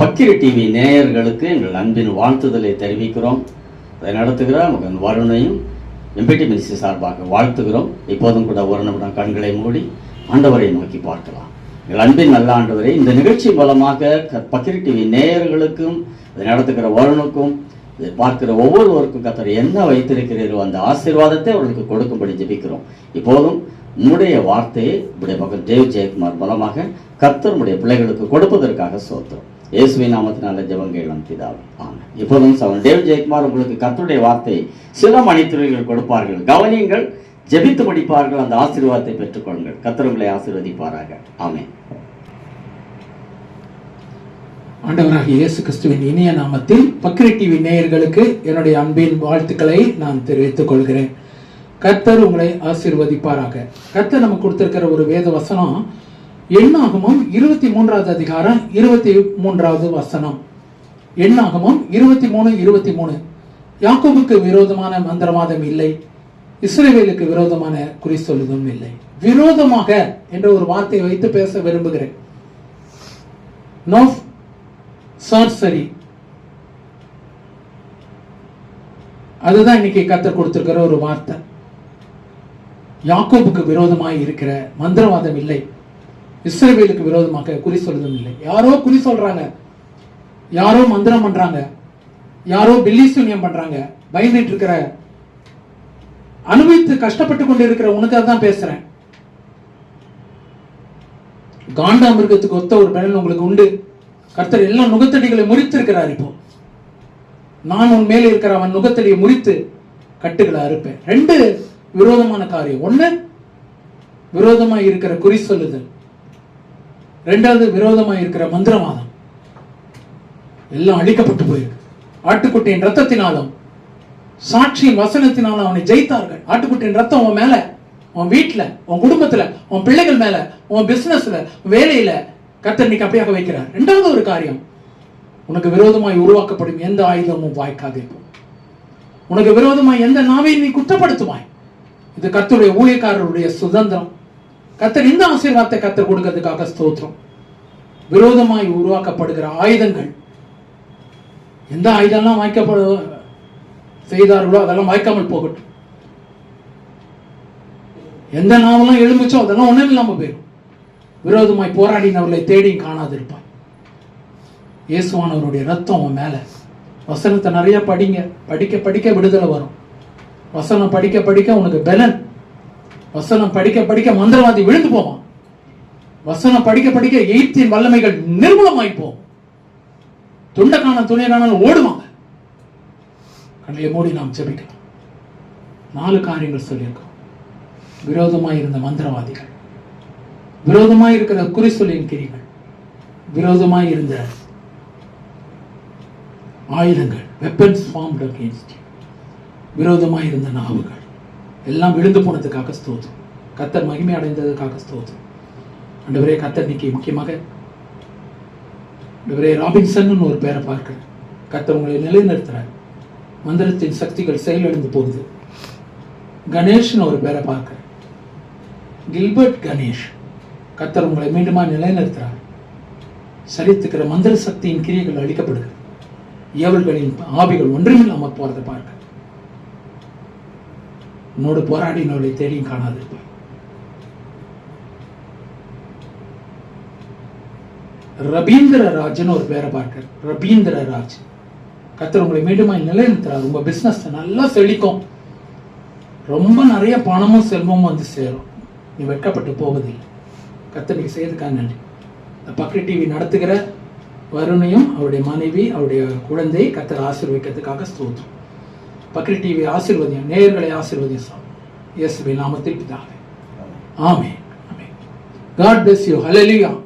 பக்கிரி TV நேயர்களுக்கு எங்கள் அன்பின் வாழ்த்துதலை தெரிவிக்கிறோம். அதை நடத்துகிற மகன் வருணையும் எம்பிடி மினிஸ்ட்ரி சார்பாக வாழ்த்துகிறோம். இப்போதும் கூட ஒரு நிமிடம் கண்களை மூடி ஆண்டவரை நோக்கி பார்க்கலாம். எங்கள் அன்பின் நல்ல ஆண்டவரை இந்த நிகழ்ச்சி மூலமாக பக்கிரி டிவி நேயர்களுக்கும் அதை நடத்துகிற வருணுக்கும் இதை பார்க்கிற ஒவ்வொருவருக்கும் கத்தர் என்ன வைத்திருக்கிறீரோ அந்த ஆசீர்வாதத்தை அவர்களுக்கு கொடுக்கும்படி ஜெபிக்கிறோம். இப்போதும் உன்னுடைய வார்த்தையை உடைய மகன் தேவ் ஜெயக்குமார் மூலமாக கர்த்தர் உடைய பிள்ளைகளுக்கு கொடுப்பதற்காக சோத்திரம். இயேசுவின் நாமத்தினால ஜெபங்கேளம் பிதாவே. ஆமாம் இப்போதும் சவன் தேவ் ஜெயக்குமார் உங்களுக்கு கத்துடைய வார்த்தை சில மணித்துறைகள் கொடுப்பார்கள். கவனியங்கள் ஜெபித்து முடிப்பார்கள் அந்த ஆசீர்வாதத்தை பெற்றுக்கொள்ளுங்கள். கத்திரங்களை ஆசீர்வதிப்பாராக. ஆமே ஆண்டவராக இயேசு கிறிஸ்துவின் இனிய நாமத்தில் பக்ரி டிவி நேயர்களுக்கு என்னுடைய அன்பின் வாழ்த்துக்களை நான் தெரிவித்துக் கொள்கிறேன். கர்த்தர் உங்களை ஆசீர்வதிப்பாராக. கர்த்தர் நமக்கு கொடுத்திருக்கிற ஒரு வேத வசனம் எண்ணாகமும் இருபத்தி மூன்றாவது அதிகாரம் இருபத்தி மூன்றாவது வசனம். எண்ணாகமும் இருபத்தி மூணு இருபத்தி மூணு. யாக்கோபுக்கு விரோதமான மந்திரவாதம் இல்லை. இஸ்ரேவேலுக்கு விரோதமான குறி சொல்லுதும் இல்லை. விரோதமாக என்ற ஒரு வார்த்தையை வைத்து பேச விரும்புகிறேன். No sir sorry. அதுதான் இன்னைக்கு கத்தர் கொடுத்திருக்கிற ஒரு வார்த்தை. யாக்கோபுக்கு விரோதமாய் இருக்கிற மந்திரவாதம் இல்லை. இஸ்ரேவேலுக்கு விரோதமாக குறி சொல்வதும் இல்லை. யாரோ குறி சொல்றாங்க. யாரோ மந்திரம் பண்றாங்க. யாரோ பில்லி சூன்யம் பண்றாங்க. பயந்துட்டு இருக்கிற அனுபவித்து கஷ்டப்பட்டு கொண்டு இருக்கிற உனக்காக தான் பேசுறேன். காண்டாமிருகத்துக்கு ஒத்த ஒரு பலன் உங்களுக்கு உண்டு. கர்த்தர் எல்லா நுகத்தடிகளை முறித்திருக்கிறார் இப்போ. நான் உன் மேலே இருக்கிற அவன் நுகத்தடியை முறித்து கட்டுகளை அறுப்பேன். ரெண்டு விரோதமான காரியம். ஒண்ணு விரோதமா இருக்கிற குறி சொல்லுதல். ரெண்டாவது விரோதமாக இருக்கிற மந்திரவாதம். எல்லாம் அழிக்கப்பட்டு போயிருக்கு. ஆட்டுக்குட்டியின் ரத்தத்தினாலும் சாட்சியின் வசனத்தினாலும் அவனை ஜெயித்தார்கள். ஆட்டுக்குட்டியின் ரத்தம் உன் மேல உன் வீட்டில் உன் குடும்பத்தில் உன் பிள்ளைகள் மேல உன் பிசினஸ்ல வேலையில கத்தன்னைக்கு அப்படியாக வைக்கிறார். ரெண்டாவது ஒரு காரியம் உனக்கு விரோதமாய் உருவாக்கப்படும் எந்த ஆயுதமும் வாய்க்காது. உனக்கு விரோதமாய் எந்த நாவையும் நீ குற்றப்படுத்துவாய் இது கத்துடைய ஊழியக்காரருடைய சுதந்திரம். கத்தர் இந்த ஆசீர்வாதத்தை கத்தர் கொடுக்கறதுக்காக ஸ்தோத்திரம். விரோதமாய் உருவாக்கப்படுகிற ஆயுதங்கள். எந்த ஆயுதம்லாம் வாய்க்கப்பட செய்தார்களோ அதெல்லாம் வாய்க்காமல் போகட்டும். எந்த நாவெல்லாம் எழுமிச்சோ அதெல்லாம் ஒண்ணும் இல்லாம போயிடும் விரோதமாய் போராடினவர்களை தேடி காணாதிருப்பாய். இயேசுவானவருடைய ரத்தம் உன் மேல. வசனத்தை நிறைய படிங்க. படிக்க படிக்க விடுதலை வரும். வசனம் படிக்க படிக்க உனக்கு பலன். வசனம் படிக்க படிக்க மந்திரவாதி விழுந்து போவான். வசனம் படிக்க படிக்க எய்த்தின் வல்லமைகள் நிர்மூலமாய் துண்டக்கான துணியக்கான ஓடுவாங்க. கண்ணையை மூடி நாம் ஜெபிக்கலாம். நாலு காரியங்கள் சொல்லியிருக்கோம். விரோதமாக இருந்த மந்திரவாதிகள் விரோதமாக இருக்கிற குறி சொல்லின் கிரிகள் விரோதமாக இருந்த ஆயுதங்கள் வெப்பன்ஸ் ஃபார்ம் அகேன்ஸ்ட் விரோதமாய் இருந்த நாவுகள் எல்லாம் விழுந்து போனதுக்காக ஸ்தோத்திரம். கத்தர் மகிமை அடைந்ததுக்காக ஸ்தோத்திரம். ஆண்டவரே கத்தர் இன்னைக்கு முக்கியமாக ஆண்டவரே ராபின்சன் ஒரு பேரை பார்க்கிறேன். கத்தர் உங்களை நிலைநிறுத்துறார். மந்திரத்தின் சக்திகள் செயலிழந்து போகுது. கணேஷ்னு ஒரு பேரை பார்க்கிறேன். கில்பர்ட் கணேஷ் கத்தர் உங்களை மீண்டுமா நிலைநிறுத்துறார். சரித்துக்கிற மந்திர சக்தியின் கிரியைகள் அழிக்கப்படுது ஏவல்களின் ஆவிகள் ஒன்றுமில்லாமல் போறதை பார்க்க உன்னோடு போராடினவளை தேடியும் காணாதிருப்பாய் ரபீந்திர ராஜ்னு ஒரு பேரை பார்க்க ரபீந்திர ராஜ் கத்தர் உங்களை மீண்டும் நிலைநிறுத்துறார். உங்க பிசினஸ் நல்லா செழிக்கும். ரொம்ப நிறைய பணமும் செல்வமும் வந்து சேரும். நீ வெட்கப்பட்டு போவதில்லை. கத்தர் செய்யறதுக்காக நன்றி. இந்த பக்ரி டிவி நடத்துகிற வருணையும் அவருடைய மனைவி அவருடைய குழந்தையை கத்தர் ஆசீர்வதிக்கிறதுக்காக ஸ்தோத்திரம். பக்ரி டிவி ஆசீர்வதியம் நேயர்களை ஆசீர்வதியம் சாமி. இயேசுவின் நாமத்தில் பிதாவே. ஆமென். ஆமென். God bless you. Hallelujah.